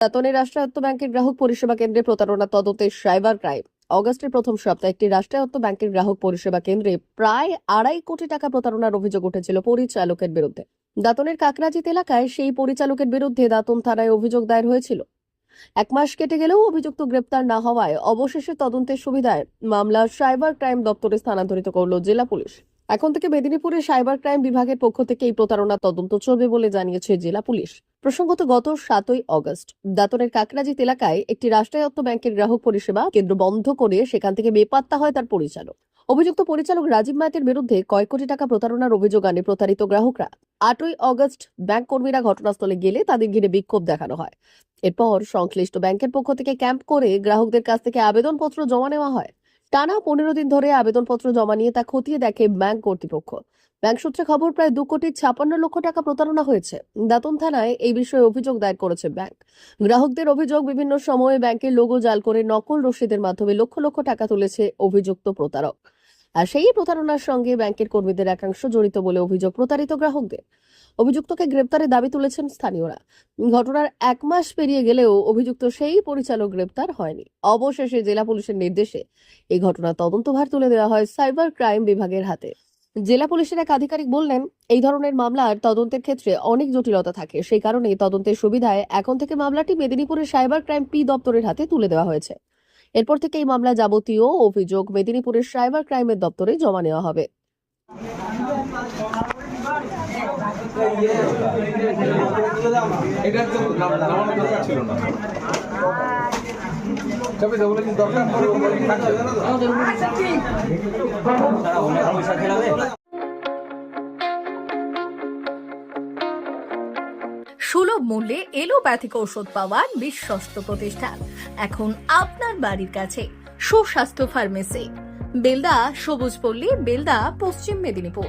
বেতনের রাষ্ট্রায়ত্ত ব্যাংকের গ্রাহক পরিষেবা কেন্দ্রে প্রতারণা তদন্তে সাইবার ক্রাইম। অগস্টের প্রথম সপ্তাহে একটি রাষ্ট্রায়ত্ত ব্যাংকের গ্রাহক পরিষেবা কেন্দ্রে প্রায় আড়াই কোটি টাকা প্রতারণার অভিযোগ উঠেছিল পরিচালকের বিরুদ্ধে। দাতনের কাকরাজিত এলাকায় সেই পরিচালকের বিরুদ্ধে দাতন থানায় অভিযোগ দায়ের হয়েছিল। এক মাস কেটে গেলেও অভিযুক্ত গ্রেপ্তার না হওয়ায় অবশেষে তদন্তের সুবিধায় মামলা সাইবার ক্রাইম দপ্তরে স্থানান্তরিত করল জেলা পুলিশ। এখন থেকে মেদিনীপুরের সাইবার ক্রাইম বিভাগের পক্ষ থেকে এই প্রতারণা তদন্ত চলবে বলে জানিয়েছে জেলা পুলিশ। প্রসঙ্গত, গত সাতই অগস্ট দাতনের কাকরাজিত এলাকায় একটি রাষ্ট্রায়ত্ত ব্যাংকের গ্রাহক পরিষেবা কেন্দ্র বন্ধ করে সেখান থেকে বেপাত্তা হয় তার পরিচালক। অভিযুক্ত পরিচালক রাজীব মায়াতের বিরুদ্ধে কয়েক কোটি টাকা প্রতারণার অভিযোগ আনে প্রতারিত গ্রাহকরা। আটই অগস্ট ব্যাংক কর্মীরা ঘটনাস্থলে গেলে তাদের ঘিরে বিক্ষোভ দেখানো হয়। এরপর সংশ্লিষ্ট ব্যাংকের পক্ষ থেকে ক্যাম্প করে গ্রাহকদের কাছ থেকে আবেদনপত্র জমা নেওয়া হয়। টানা পনেরো দিন ধরে আবেদনপত্র জমা নিয়ে তা খতিয়ে দেখে ব্যাংক কর্তৃপক্ষ। ব্যাংক সূত্রে খবর, প্রায় দু কোটি ছাপান্ন লক্ষ টাকা প্রতারণা হয়েছে। দাতন থানায় এই বিষয়ে অভিযোগ দায়ের করেছে ব্যাংক। গ্রাহকদের অভিযোগ, বিভিন্ন সময়ে ব্যাংকের লোগো জাল করে নকল রসিদের মাধ্যমে লক্ষ লক্ষ টাকা তুলেছে অভিযুক্ত প্রতারক। আর সেই প্রতারণার সঙ্গে ব্যাংকের কর্মীদের একাংশ জড়িত বলে অভিযোগ প্রতারিত গ্রাহকদের। অভিযুক্তকে গ্রেপ্তারের দাবি তুলেছেন স্থানীয়রা। ঘটনার এক মাস পেরিয়ে গেলেও অভিযুক্ত সেই পরিচালক গ্রেপ্তার হয়নি। অবশেষে জেলা পুলিশের নির্দেশে এই ঘটনার তদন্তভার তুলে দেওয়া হয় সাইবার ক্রাইম বিভাগের হাতে। জেলা পুলিশের এক আধিকারিক বললেন, এই ধরনের মামলার তদন্তের ক্ষেত্রে অনেক জটিলতা থাকে। সেই কারণে তদন্তের সুবিধায় এখন থেকে মামলাটি মেদিনীপুরের সাইবার ক্রাইম পি দপ্তরের হাতে তুলে দেওয়া হয়েছে। এরপর থেকে এই মামলা যাবতীয় অভিযোগ মেদিনীপুরের সাইবার ক্রাইমের দপ্তরে জমা নেওয়া হবে। দরকার। সুলভ মূল্যে এলোপ্যাথিক ঔষধ পাওয়ার বিশ্বস্ত প্রতিষ্ঠান। এখন আপনার বাড়ির কাছে সুস্বাস্থ্য ফার্মেসি। বেলদা সবুজ পল্লী বেলদা, পশ্চিম মেদিনীপুর।